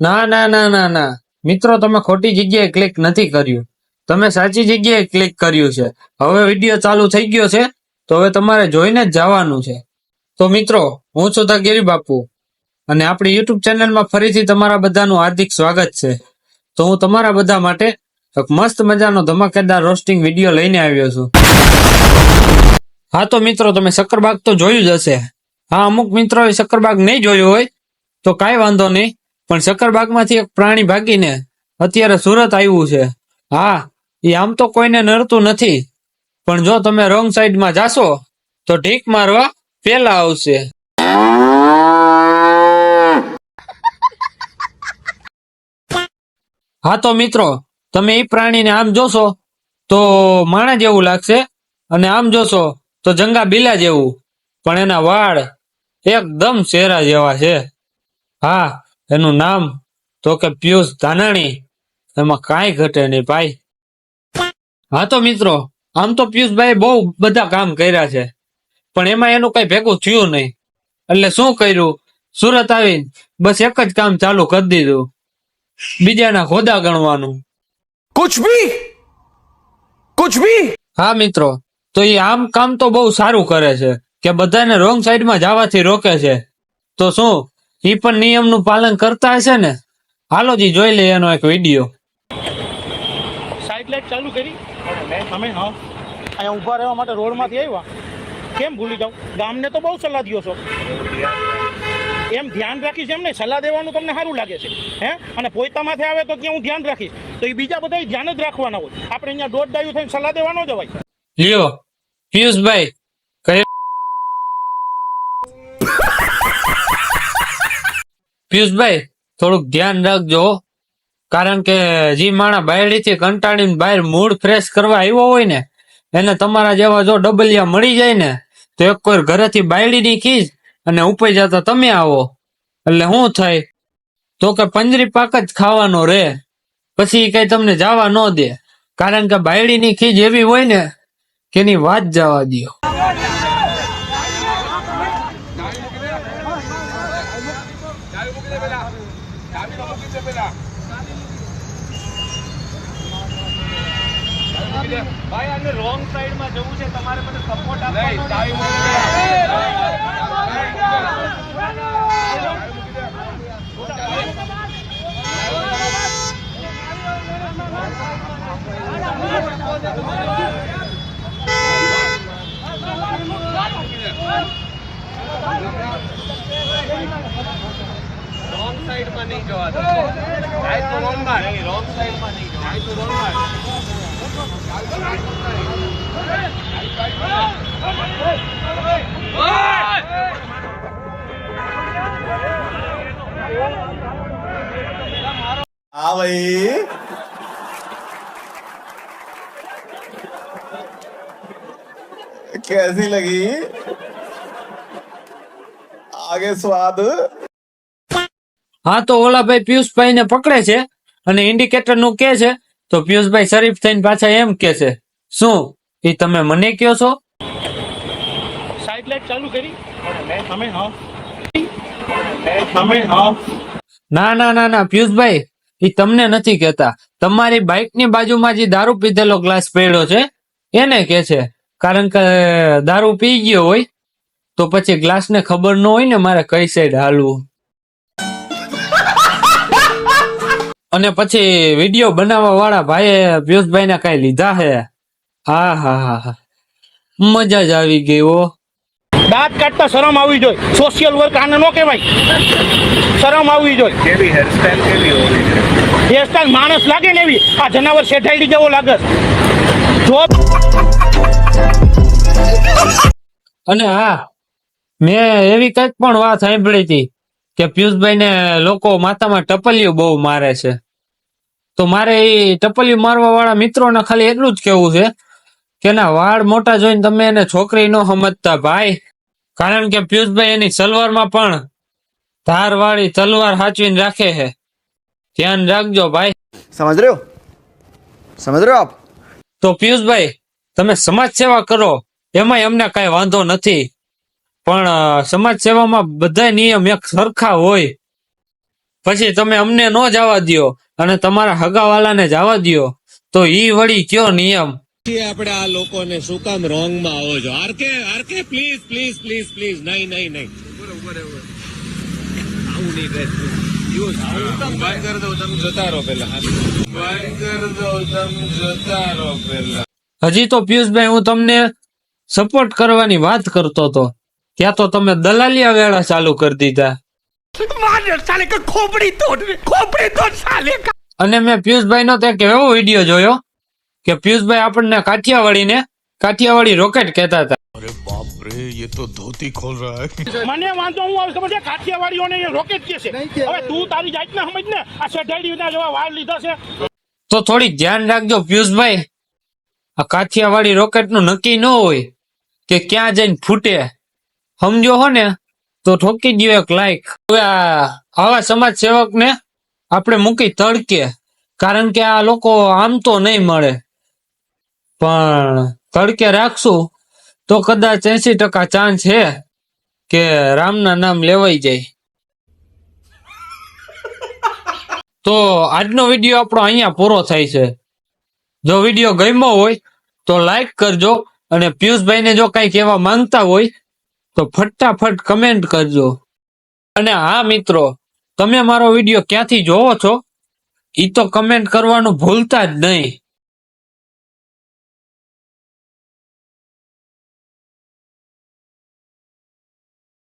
ના ના ના ના ના. મિત્રો, તમે ખોટી જગ્યાએ ક્લિક નથી કર્યું. તમે સાચી જગ્યાએ ક્લિક કર્યું છે. હવે વીડિયો ચાલુ થઈ ગયો છે, તો હવે તમારે જોઈને જ જવાનું છે. તો મિત્રો, હું છું તા બાપુ, અને આપણી યુટ્યુબ ચેનલમાં ફરીથી તમારા બધાનું હાર્દિક સ્વાગત છે. તો હું તમારા બધા માટે એક મસ્ત મજાનો ધમાકેદાર રોસ્ટિંગ વીડિયો લઈને આવ્યો છું. હા, તો મિત્રો, તમે શક્કરબાગ તો જોયું જ હશે. હા, અમુક મિત્રોએ શક્કરબાગ નહીં જોયું હોય, તો કાંઈ વાંધો નહીં. પણ શક્કરબાગમાંથી એક પ્રાણી ભાગીને અત્યારે સુરત આવ્યું છે. હા એ આમ તો કોઈને નડતું નથી. પણ જો તમે રોંગ સાઈડમાં જાશો, તો ઢીક મારવા પેલા આવશે. હા તો મિત્રો, તમે એ પ્રાણીને આમ જોશો, તો માણા જેવું લાગશે અને આમ જોશો, તો જંગા બિલા જેવું. પણ એના વાળ એકદમ શેરા જેવા છે. હા એનું નામ તો કે પિયુષ ધાનાણી. એમાં કાંઈ ઘટે નહીં ભાઈ. હા તો મિત્રો આમ તો પિયુષભાઈ બહુ બધા કામ કર્યા છે. પણ એમાં એનું કઈ ભેગું થયું નહીં. એટલે શું કર્યું? સુરત આવી બસ એક જ કામ ચાલુ કરી દીધું. બીજાના ખોદા ગણવાનું. કુછ ભી? કુછ ભી? હા મિત્રો તો એ આમ કામ તો બહુ સારું કરે છે કે બધાને રોંગ સાઈડમાં જવાથી રોકે છે. તો શું? એ પણ નિયમનું પાલન કરતા હશે ને? હાલો જી જોઈ લઈએ એનો એક વીડિયો સાઈડ લાઈટ ચાલુ કરી. અમે હા. અહીંયા ઊભા રહેવા માટે રોડમાંથી આવ્યા. કેમ ભૂલી જાઉં ગામને તો બહુ સલાહ દ્યો છો. એમ ધ્યાન રાખીશ એમ નહીં સલાહ દેવાનું તમને સારું લાગે છે. હે? અને પોતામાંથી આવે તો ક્યાં હું ધ્યાન રાખીશ. તો એ બીજા બધા ધ્યાન જ રાખવાના હોય. આપણે અહીંયા દોઢ ડાયું થઈને સલાહ દેવાનો જવાય લ્યો પિયુષભાઈ પિયુષભાઈ, થોડુંક ધ્યાન રાખજો કારણ કે જે માણા બાયડીથી કંટાળીને બહાર મૂડ ફ્રેશ કરવા આવ્યો હોય ને, એને તમારા જેવા જો ડબલિયા મળી જાય ને, તો એક કોઈ ઘરેથી બાયડીની ખીચ અને ઉપાઈ જતા તમે આવો. એટલે શું થાય? તો કે પંજરી પાક જ ખાવાનો રે. પછી કઈ તમને જવા ન દે. કારણ કે બાયડીની ખીજ એવી હોય ને, કે એની વાત જવા દ્યો ભાઈ આને રોંગ સાઈડમાં જવું છે તમારે મને સપોર્ટ રોંગ સાઈડમાં નહીં જવા દો જાય તો રોંગ માં રોંગ સાઈડમાં નહીં જવા જાય તો રોંગ માં हाँ भाई कैसी लगी आगे स्वाद હા તો ઓલા ભાઈ પિયુષભાઈ ને પકડે છે અને ઇન્ડિકેટરનું કે છે તો પિયુષભાઈ શરીફ થઈને પાછા એમ કે છે શું? એ તમે મને કયો છો? સાઈડ લાઈટ ચાલુ કરી. અમે હા. અમે હા. ના ના ના ના પિયુષભાઈ એ તમને નથી કહેતા. તમારી બાઇકની બાજુમાં જે દારૂ પીધેલો ગ્લાસ પડ્યો છે એને કે છે. કારણ કે દારૂ પી ગયો હોય તો પછી ગ્લાસ ને ખબર ન હોય ને મારે કઈ સાઈડ હાલવું. અને પછી વીડિયો બનાવવા વાળા ભાઈએ પિયુષભાઈ ને કઈ લીધા હે? હા હા હા હા. મજા જ આવી ગઈ ઓ દાંત કાઢતા શરમ આવવી જોઈએ. સોશિયલ વર્ક આને નો કહેવાય. શરમ આવવી જોઈએ. કેવી હેરસ્ટાઈલ કેવી હોવી હેરસ્ટાઈલ માણસ લાગે ને એવી. આ જનાવર શેઠાઈડી જેવો લાગે. જો અને હા મેં એવી કંઈક પણ વાત સાંભળી હતી કે પિયુષભાઈ ને લોકો માથામાં ટપલિયું બહુ મારે છે. તો મારે એ ટપલી મારવા વાળા મિત્રોને ખાલી એટલું જ કેવું છે કે ના વાળ મોટા જોઈને તમે એને છોકરી ન સમજતા ભાઈ. કારણ કે પિયુષભાઈ એની સલવારમાં પણ ધારવાળી તલવાર સાચવીને રાખે છે. ધ્યાન રાખજો ભાઈ. સમજ રહ્યો? સમજ રહ્યો આપ? તો પિયુષભાઈ તમે સમાજ સેવા કરો. એમાં અમને કાંઈ વાંધો નથી. પણ સમાજ સેવામાં બધા નિયમ એક સરખા હોય. પછી તમે અમને ન જવા દો અને તમારા હગાવાલાને જવા દ્યો. તો ઈ વળી કયો નિયમ? આપણે આ લોકોને શું કામ રોંગમાં આવો છો? RK RK please please please please નહીં નહીં નહીં. આવું નહીં કરે બંધ કરી દઉં તમે જતા રહો પેલા બંધ કરી દઉં તમે જતા રહો પેલા હજી તો પિયુષભાઈ હું તમને સપોર્ટ કરવાની વાત કરતો હતો. ત્યાં તો તમે દલાલિયા વેળા ચાલુ કરી દીધા. અને મેં પિયુષભાઈ નો તે કેવો વીડિયો જોયો કે પિયુષભાઈ આપણને કાઠિયાવાડી રોકેટ કહેતા હતા. મને વાંધો હું આવે ખબર છે કાઠિયાવાડીઓને એ રોકેટ કે છે? હવે તું તારી જાતને સમજ ને આ શેઢાડીના જેવા વાળ લીધા છે. તો થોડીક ધ્યાન રાખજો પિયુષભાઈ આ કાઠિયાવાડી રોકેટનું નક્કી ન હોય કે ક્યાં જઈને ફૂટે. સમજો હો ને. તો ઠોકી દો એક લાઈક હવે આવા સમાજ સેવક ને આપણે મૂકી તડકે, કારણ કે આ લોકો આમ તો નહીં મળે. પણ તડકે રાખશું તો કદાચ એસી ટકા ચાન્સ છે કે રામના નામ લેવાઈ જાય. તો આજનો વીડિયો આપણો અહીંયા પૂરો થાય છે. જો વીડિયો ગમ્યો હોય તો લાઈક કરજો અને પિયુષભાઈને જો કંઈ કહેવા માંગતા હોય તો ફટાફટ કમેન્ટ કરજો. અને હા, મિત્રો, તમે મારો વીડિયો ક્યાંથી જોવો છો? એ તો કમેન્ટ કરવાનું ભૂલતા જ નહીં.